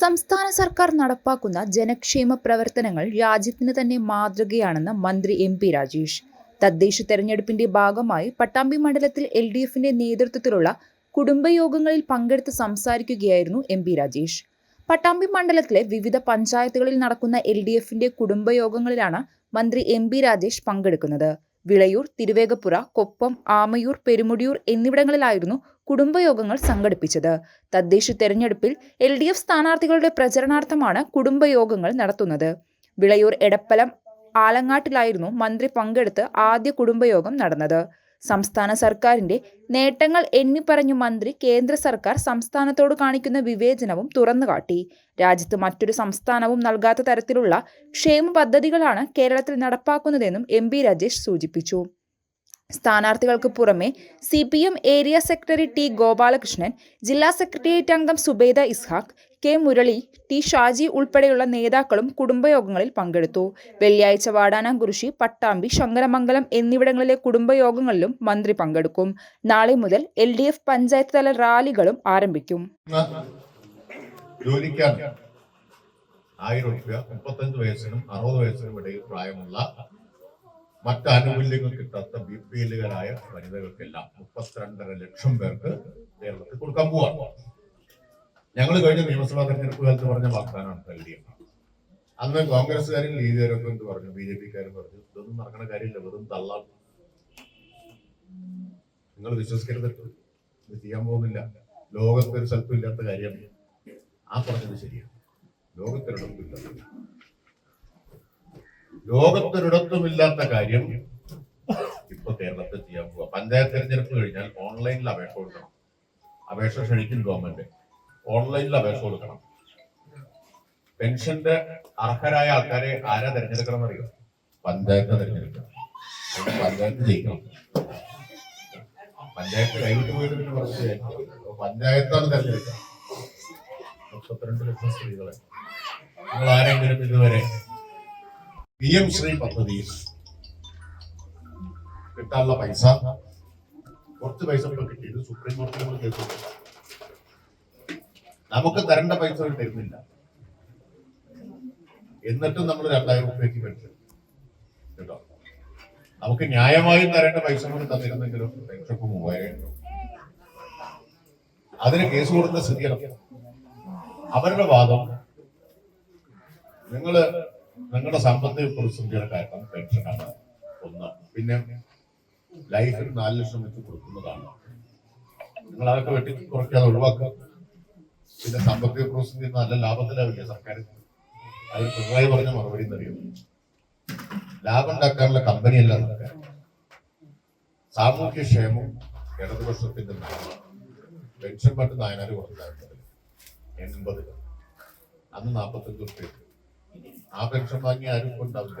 സംസ്ഥാന സർക്കാർ നടപ്പാക്കുന്ന ജനക്ഷേമ പ്രവർത്തനങ്ങൾ രാജ്യത്തിന് തന്നെ മാതൃകയാണെന്ന് മന്ത്രി എം പി രാജേഷ്. തദ്ദേശ തെരഞ്ഞെടുപ്പിന്റെ ഭാഗമായി പട്ടാമ്പി മണ്ഡലത്തിൽ എൽ ഡി എഫിന്റെ നേതൃത്വത്തിലുള്ള കുടുംബയോഗങ്ങളിൽ പങ്കെടുത്ത് സംസാരിക്കുകയായിരുന്നു എം പി രാജേഷ്. പട്ടാമ്പി മണ്ഡലത്തിലെ വിവിധ പഞ്ചായത്തുകളിൽ നടക്കുന്ന എൽ ഡി എഫിന്റെ കുടുംബയോഗങ്ങളിലാണ് മന്ത്രി എം പി രാജേഷ് പങ്കെടുക്കുന്നത്. വിളയൂർ തിരുവേഗപ്പുറ കൊപ്പം ആമയൂർ പെരുമുടിയൂർ എന്നിവിടങ്ങളിലായിരുന്നു കുടുംബയോഗങ്ങൾ സംഘടിപ്പിച്ചത്. തദ്ദേശ തെരഞ്ഞെടുപ്പിൽ എൽ ഡി എഫ് സ്ഥാനാർത്ഥികളുടെ പ്രചരണാർത്ഥമാണ് കുടുംബയോഗങ്ങൾ നടത്തുന്നത്. വിളയൂർ എടപ്പലം ആലങ്ങാട്ടിലായിരുന്നു മന്ത്രി പങ്കെടുത്ത് ആദ്യ കുടുംബയോഗം നടന്നത്. സംസ്ഥാന സർക്കാരിന്റെ നേട്ടങ്ങൾ എണ്ണിപ്പറഞ്ഞു മന്ത്രി കേന്ദ്ര സർക്കാർ സംസ്ഥാനത്തോട് കാണിക്കുന്ന വിവേചനവും തുറന്നുകാട്ടി. രാജ്യത്ത് മറ്റൊരു സംസ്ഥാനവും നൽകാത്ത തരത്തിലുള്ള ക്ഷേമ പദ്ധതികളാണ് കേരളത്തിൽ നടപ്പാക്കുന്നതെന്നും എം പി രാജേഷ് സൂചിപ്പിച്ചു. സ്ഥാനാർത്ഥികൾക്ക് പുറമെ C P M area secretary T Gopalakrishnan ജില്ലാ സെക്രട്ടേറിയറ്റ് അംഗം സുബൈദ ഇസ്ഹാഖ് കെ മുരളി ടി ഷാജി ഉൾപ്പെടെയുള്ള നേതാക്കളും കുടുംബയോഗങ്ങളിൽ പങ്കെടുത്തു. വെള്ളിയാഴ്ച വാടാനാംകുറിശി പട്ടാമ്പി ശങ്കരമംഗലം എന്നിവിടങ്ങളിലെ കുടുംബയോഗങ്ങളിലും മന്ത്രി പങ്കെടുക്കും. നാളെ മുതൽ എൽ ഡി എഫ് പഞ്ചായത്ത് തല റാലികളും ആരംഭിക്കും. ഇടയിൽ പ്രായമുള്ള മറ്റ് ആനുകൂല്യങ്ങൾ കിട്ടാത്ത ബി പി എല്ലുകാരായ വനിതകൾക്കെല്ലാം മുപ്പത്തിരണ്ടര ലക്ഷം പേർക്ക് കേരളത്തിൽ കൊടുക്കാൻ പോവാണ്. ഞങ്ങൾ കഴിഞ്ഞ നിയമസഭാ തെരഞ്ഞെടുപ്പ് കാലത്ത് പറഞ്ഞ വാഗ്ദാനമാണ് എൽ ഡി എഫ് അന്ന് കോൺഗ്രസ്സുകാരും ലീഗുകാരൊക്കെ എന്ത് പറഞ്ഞു? ബി ജെ പിക്കാരും പറഞ്ഞു ഇതൊന്നും നടക്കുന്ന കാര്യമില്ല വെറും തള്ളാണ് നിങ്ങൾ വിശ്വസിക്കരുത് ഇത് ചെയ്യാൻ പോകുന്നില്ല. ലോകത്ത് ഒരു സ്ഥലത്തും ഇല്ലാത്ത കാര്യമാണ്. ആ പറഞ്ഞത് ശരിയാണ്. ലോകത്തൊരിടത്തുമില്ല ലോകത്തൊരിടത്തുമില്ലാത്ത കാര്യം ഇപ്പൊ കേരളത്തിൽ ചെയ്യാൻ പോവാ. പഞ്ചായത്ത് തെരഞ്ഞെടുപ്പ് കഴിഞ്ഞാൽ ഓൺലൈനിൽ അപേക്ഷ കൊടുക്കണം. അപേക്ഷ ക്ഷണിക്കും ഗവൺമെന്റ്. ഓൺലൈനിൽ അപേക്ഷ കൊടുക്കണം. പെൻഷന്റെ അർഹരായ ആൾക്കാരെ ആരാ തെരഞ്ഞെടുക്കണം എന്നറിയോ പഞ്ചായത്ത് തെരഞ്ഞെടുക്കണം. പഞ്ചായത്ത് ജയിക്കണം. പഞ്ചായത്ത് കൈവിട്ട് പോയിട്ട് പിന്നെ കുറച്ച് പഞ്ചായത്താണ് തെരഞ്ഞെടുക്കുക. മുപ്പത്തിരണ്ട് ലക്ഷം സ്ത്രീകളെ. നിങ്ങൾ ആരെങ്കിലും ഇതുവരെ പി എം ശ്രീ പദ്ധതിയിൽ കിട്ടാനുള്ള പൈസ കുറച്ച് പൈസ ഇപ്പൊ കിട്ടി ഇത് സുപ്രീം കോടതി നമ്മൾ കൊടുത്തു. നമുക്ക് തരേണ്ട പൈസ അവർ തരുന്നില്ല. എന്നിട്ടും നമ്മൾ രണ്ടായിരം രൂപയ്ക്ക് പെൻഷൻ കേട്ടോ? നമുക്ക് ന്യായമായും തരേണ്ട പൈസ കൂടി തന്നിരുന്നെങ്കിലും പെൻഷക്ക് മൂവായിരം അതിന് കേസ് കൊടുത്ത സ്ഥിതിയാണ് അവരുടെ വാദം നിങ്ങൾ നിങ്ങളുടെ സാമ്പത്തിക പ്രതിസന്ധിയുടെ കാരണം പെൻഷനാണ് ഒന്ന്. പിന്നെ ലൈഫിൽ നാല് ലക്ഷം വെച്ച് കൊടുക്കുന്നതാണ്. നിങ്ങൾ അതൊക്കെ വെട്ടി കുറയ്ക്കാതെ ഒഴിവാക്കുക. പിന്നെ സാമ്പത്തിക പ്രതിസന്ധി നല്ല ലാഭത്തിലാവില്ല സർക്കാർ അത് പിണറായി പറഞ്ഞ മറുപടി എന്നറിയും ലാഭം ഉണ്ടാക്കാനുള്ള കമ്പനിയല്ല സർക്കാർ. സാമൂഹ്യ ക്ഷേമം ഇടതുപക്ഷത്തിന്റെ പെൻഷൻ പണ്ട് നായനാർ കൊടുത്തായിരുന്നത് എൺപത് അന്ന് നാൽപ്പത്തഞ്ച് റുപ്യ ആ പെൻഷൻ വാങ്ങി ആരും ഉണ്ടാവില്ല.